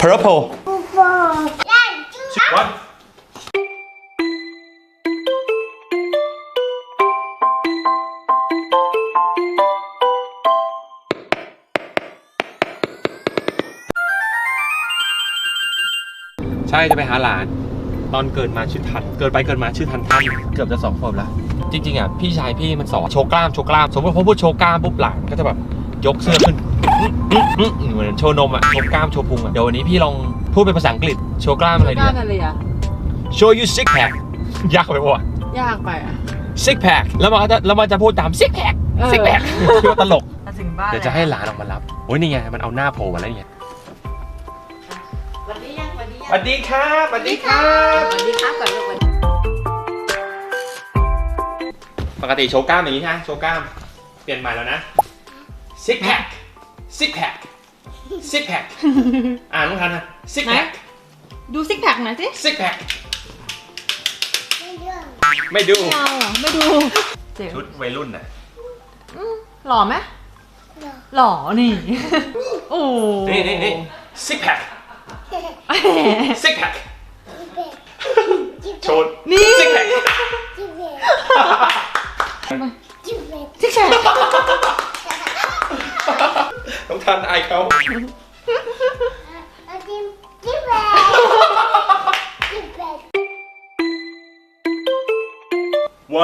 purple One. One ใช่จะไปหาหลาน ตอนเกิดมาชื่อทัน เกิดไปเกิดมาชื่อทันทันเกือบจะสองขวบแล้ว จริงๆอะพี่ชายพี่มันสอนโชว์กล้ามโชว์กล้าม สมมติพอพูดโชว์กล้ามปุ๊บหลานก็จะแบบ ยกเสื้อขึ้นอื้ออื้ออื้อเหมือนโชว์นมอะโชว์กล้ามโชว์พุงอะเดี๋ยววันนี้พี่ลองพูดเป็นภาษาอังกฤษโชว์กล้ามอะไรดีกล้าอะนอะไรอะ show you six pack ยากไปปะวะ ยากไปอะ six pack แล้วมันก็จะแล้วมันจะพูดตาม six pack เออ six pack คิดว่าตลกมาถึงบ้านเดี๋ยวจะให้หลานออกมารับ โอ้ยนี่ไง มันเอาหน้าโผล่มาแล้วไงวันนี้ยังวันนี้สยังวัสดีครับสวัสดีครับ วันนี้ครับก่อนลูกวันปกติโชว์กล้ามอย่างนี้ใช่ไหมโชว์กล้าม เปลี่ยนใหม่แล้วนะ six pack six pack six pack อ่านต้องทันนะ six pack ดูซิกแพคหน่อยสิ six pack ไม่ดู ไม่เอาอะไม่ดูเจ๋งชุดวัยรุ่นน่ะหล่อไหมหล่อนี่โอ้นี่นี่นี่ six pack six pack โชว์นี่ six pack ซิ ต้องทันไอายเขา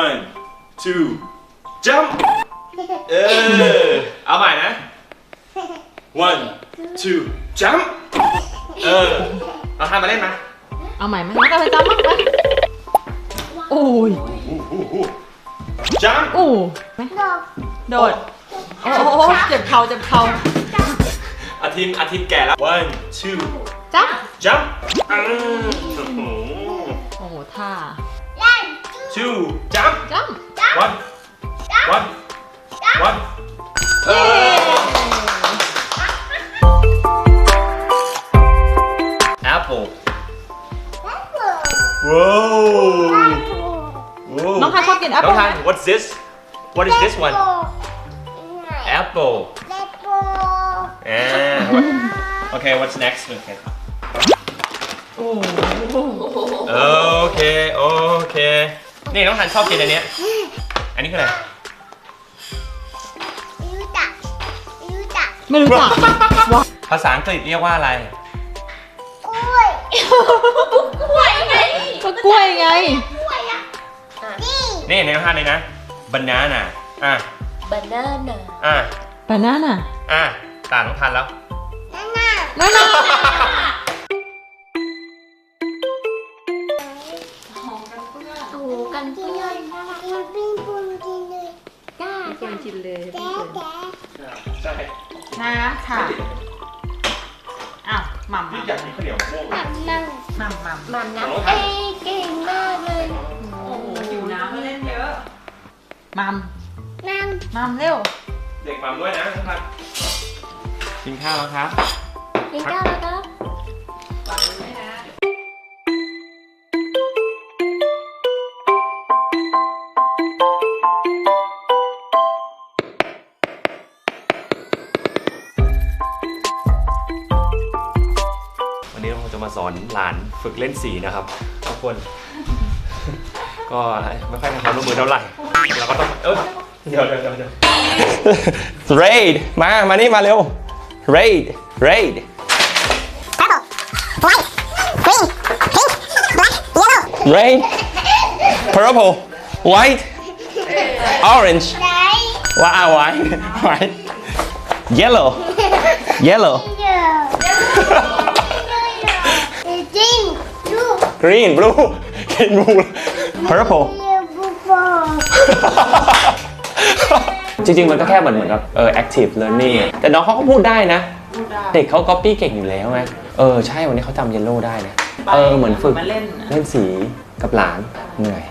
one two jump เออเอาใหม่นะ one two jump เออเอาทำมาเล่นมาเอาใหม่ไหมแล้วก็ไปจำมั้งไปโอ้ย อู้หูหู jump โอ้ไหมโดด โอ้โหเจ็บเข่าเจ็บเข่าอา ทิมอาทิมแก่แล้ว one two จ้า jump อืมโอ้โห โอ้โหท่า two jump จ้ำ one one one เออ apple ว้าวน้องทันชอบกินแอปน้เปิ้องลไหมทัน what's this what is this one apple อ่า okay what's next โอเคโอ้โหโอเค โอเค นี่น้องทันชอบกินอันเนี้ย อันนี้คืออะไรไม่รู้จัก ภาษาอังกฤษเรียกว่าอะไรก็กล้วยไงนี่ในน้องทันเลยนะ banana อะ banana อะ บานาน่ะอะ ตาน้องทันแล้ว นั่นน่ะโอ้โหกันเพื่อนกล้าเกินกินเลยใช่นะค่ะอ้าวหม่ำหพี่ม่ำอยากกินข้าวเหนียวมะม่วงหม่ำหม่ำมันนะเอ้ยเก่งมากเลยโอ้โหหิวน้ำเล่นเยอะหม่ำหม่ำเร็ว เด็กมัมด้วยนะน้องทัน กินข้าวแล้วครับ กินข้าวแล้วครับวันนี้เราจะมาสอนหลานฝึกเล่นสีนะครับทุกคน ก็ไม่ค่อยทำความร่วมมือเท่าไหร่เราก็ต้องเออเดี๋ยวเดี๋ยวเดี๋ยวเดี๋ยว raid มา มานี่ มาเร็ว Red, red. Purple, white, green, pink, black, yellow. Red, purple, white, orange. Why, why, why? Yellow, yellow. Green, blue. Green, blue, green, blue. Purple. จริงๆ มันก็แค่เหมือนเหมือนกับเออ active learning แต่น้องเขาก็พูดได้นะ พูดได้เด็กเขา copy เก่งอยู่แล้วไงเออ ใช่วันนี้เขาจำเยลโล่ได้นะ เออเหมือนฝึกมาเล่น เล่นสีกับหลานเหนื่อย